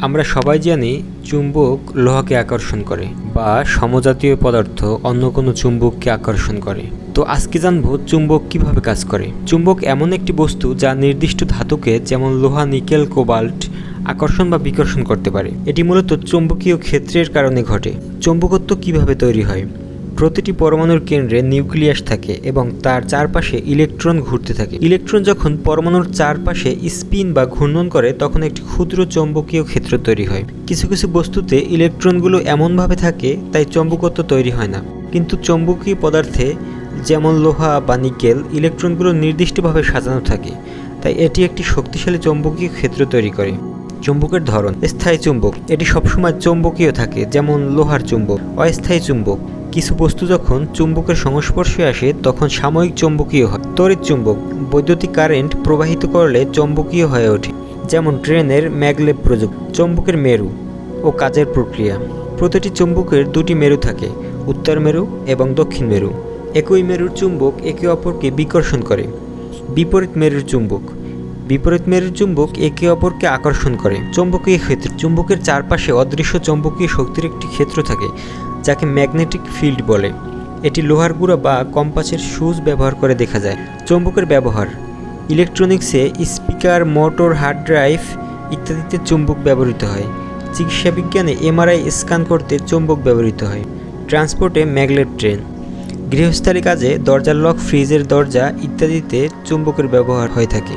আমরা সবাই জানি চুম্বক লোহাকে আকর্ষণ করে বা সমজাতীয় পদার্থ অন্য কোনো চুম্বককে আকর্ষণ করে। তো আজকে জানব চুম্বক কীভাবে কাজ করে। চুম্বক এমন একটি বস্তু যা নির্দিষ্ট ধাতুকে যেমন লোহা, নিকেল, কোবাল্ট আকর্ষণ বা বিকর্ষণ করতে পারে। এটি মূলত চুম্বকীয় ক্ষেত্রের কারণে ঘটে। চুম্বকত্ব কীভাবে তৈরি হয়? প্রতিটি পরমাণুর কেন্দ্রে নিউক্লিয়াস থাকে এবং তার চারপাশে ইলেকট্রন ঘুরতে থাকে। ইলেকট্রন যখন পরমাণুর চারপাশে স্পিন বা ঘূর্ণন করে, তখন একটি ক্ষুদ্র চৌম্বকীয় ক্ষেত্র তৈরি হয়। কিছু কিছু বস্তুতে ইলেকট্রনগুলো এমনভাবে থাকে, তাই চৌম্বকত্ব তৈরি হয় না। কিন্তু চৌম্বকীয় পদার্থে, যেমন লোহা বা নিকেল, ইলেকট্রনগুলো নির্দিষ্টভাবে সাজানো থাকে। তাই এটি একটি শক্তিশালী চৌম্বকীয় ক্ষেত্র তৈরি করে। চুম্বকের ধরন। স্থায়ী চুম্বক। এটি সবসময় চৌম্বকীয় থাকে, যেমন লোহার চুম্বক, অস্থায়ী চুম্বক। কিছু বস্তু যখন চুম্বকের সংস্পর্শে আসে, তখন সাময়িক চৌম্বকীয় হয়। তড়িৎ চুম্বক, বৈদ্যুতিক কারেন্ট প্রবাহিত করলে চৌম্বকীয় হয়ে ওঠে, যেমন ট্রেনের ম্যাগলেভ প্রযুক্তি, চৌম্বকের মেরু ও কাজের প্রক্রিয়া। প্রতিটি চুম্বকের দুটি মেরু থাকে, উত্তর মেরু এবং দক্ষিণ মেরু। একই মেরুর চুম্বক একে অপরকে বিকর্ষণ করে। বিপরীত মেরুর চুম্বক। বিপরীত মেরুর চুম্বক একে অপরকে আকর্ষণ করে। চৌম্বকীয় ক্ষেত্র, চুম্বকের চারপাশে অদৃশ্য চৌম্বকীয় শক্তির একটি ক্ষেত্র থাকে, যাকে ম্যাগনেটিক ফিল্ড বলে। এটি লোহার গুঁড়া বা কম্পাসের সুচ ব্যবহার করে দেখা যায়। চৌম্বকের ব্যবহার, ইলেকট্রনিক্সে স্পিকার, মোটর, হার্ড ড্রাইভ ইত্যাদিতে চুম্বক ব্যবহৃত হয়। চিকিৎসা বিজ্ঞানে এমআরআই স্ক্যান করতে চুম্বক ব্যবহৃত হয়। ট্রান্সপোর্টে ম্যাগলেট ট্রেন, গৃহস্থালী কাজে দরজার লক, ফ্রিজের দরজা ইত্যাদিতে চুম্বকের ব্যবহার হয়ে থাকে।